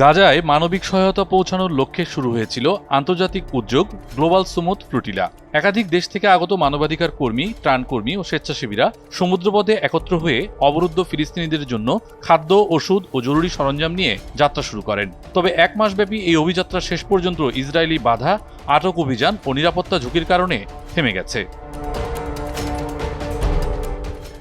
গাজায় মানবিক সহায়তা পৌঁছানোর লক্ষ্যে শুরু হয়েছিল আন্তর্জাতিক উদ্যোগ গ্লোবাল সুমুদ ফ্লুটিলা। একাধিক দেশ থেকে আগত মানবাধিকার কর্মী, ত্রাণকর্মী ও স্বেচ্ছাসেবীরা সমুদ্রপথে একত্র হয়ে অবরুদ্ধ ফিলিস্তিনিদের জন্য খাদ্য, ওষুধ ও জরুরি সরঞ্জাম নিয়ে যাত্রা শুরু করেন। তবে এক মাসব্যাপী এই অভিযাত্রা শেষ পর্যন্ত ইসরায়েলি বাধা, আটক অভিযান ও নিরাপত্তা ঝুঁকির কারণে থেমে গেছে।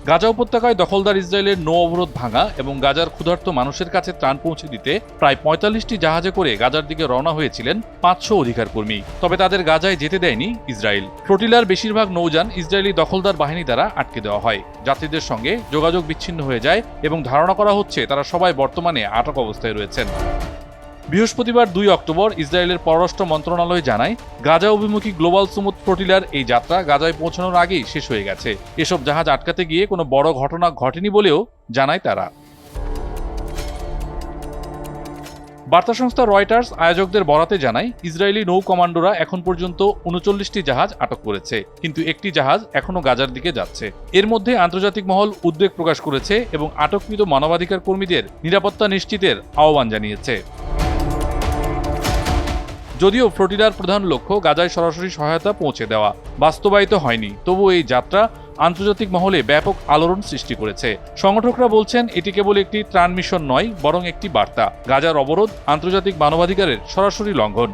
গাজা উপত্যকায় দখলদার ইসরায়েলের নৌ অবরোধ ভাঙা এবং গাজার ক্ষুধার্ত মানুষের কাছে ত্রাণ পৌঁছে দিতে প্রায় পঁয়তাল্লিশটি জাহাজে করে গাজার দিকে রওনা হয়েছিলেন পাঁচশো অধিকার কর্মী তবে তাদের গাজায় যেতে দেয়নি ইসরায়েল। ফ্লোটিলার বেশিরভাগ নৌযান ইসরায়েলি দখলদার বাহিনী দ্বারা আটকে দেওয়া হয়। যাত্রীদের সঙ্গে যোগাযোগ বিচ্ছিন্ন হয়ে যায় এবং ধারণা করা হচ্ছে তারা সবাই বর্তমানে আটক অবস্থায় রয়েছেন। বৃহস্পতিবার দুই অক্টোবর ইসরায়েলের পররাষ্ট্র মন্ত্রণালয় জানায়, গাজা অভিমুখী গ্লোবাল সুমুদ ফ্লোটিলার এই যাত্রা গাজায় পৌঁছানোর আগেই শেষ হয়ে গেছে। এসব জাহাজ আটকাতে গিয়ে কোনো বড় ঘটনা ঘটেনি বলেও জানায় তারা। বার্তা সংস্থা রয়টার্স আয়োজকদের বরাতে জানায়, ইসরায়েলি নৌ কমান্ডোরা এখন পর্যন্ত উনচল্লিশটি জাহাজ আটক করেছে, কিন্তু একটি জাহাজ এখনও গাজার দিকে যাচ্ছে। এর মধ্যে আন্তর্জাতিক মহল উদ্বেগ প্রকাশ করেছে এবং আটককৃত মানবাধিকার কর্মীদের নিরাপত্তা নিশ্চিতের আহ্বান জানিয়েছে। যদিও ফ্লোটিলার প্রধান লক্ষ্য গাজায় সরাসরি সহায়তা পৌঁছে দেওয়া। বাস্তবায়িত হয়নি। তবু এই যাত্রা আন্তর্জাতিক মহলে ব্যাপক আলোড়ন সৃষ্টি করেছে। সংগঠকরা বলছেন, এটি কেবল একটি ত্রাণ মিশন নয়, বরং একটি বার্তা। গাজার অবরোধ আন্তর্জাতিক মানবাধিকারের সরাসরি লঙ্ঘন।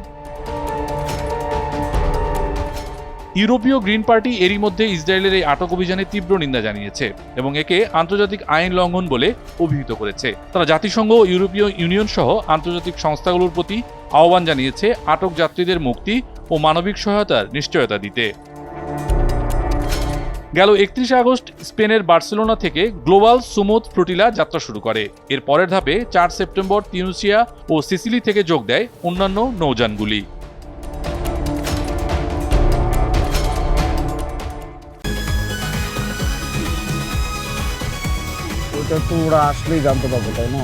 ইউরোপীয় গ্রিন পার্টি এরই মধ্যে ইসরায়েলের এই আটক অভিযানে তীব্র নিন্দা জানিয়েছে এবং একে আন্তর্জাতিক আইন লঙ্ঘন বলে অভিহিত করেছে। তারা জাতিসংঘ ইউরোপীয় ইউনিয়ন সহ আন্তর্জাতিক সংস্থাগুলোর প্রতি আহ্বান জানিয়েছে আটক যাত্রীদের মুক্তি ও মানবিক সহায়তার নিশ্চয়তা দিতে। গেল একত্রিশে আগস্ট, স্পেনের বার্সেলোনা থেকে গ্লোবাল সুমোদ ফ্লোটিলা যাত্রা শুরু করে। এর পরের ধাপে চার সেপ্টেম্বর তিনুসিয়া ও সিসিলি থেকে যোগ দেয় অন্যান্য নৌযানগুলি। ওটা তো ওরা আসলেই জানতে পারবে, তাই না?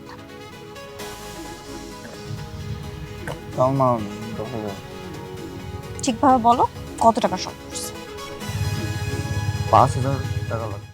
তাও না দশ হাজার ঠিকভাবে বলো কত টাকা শর্ট করছে? পাঁচ হাজার টাকা লাগবে।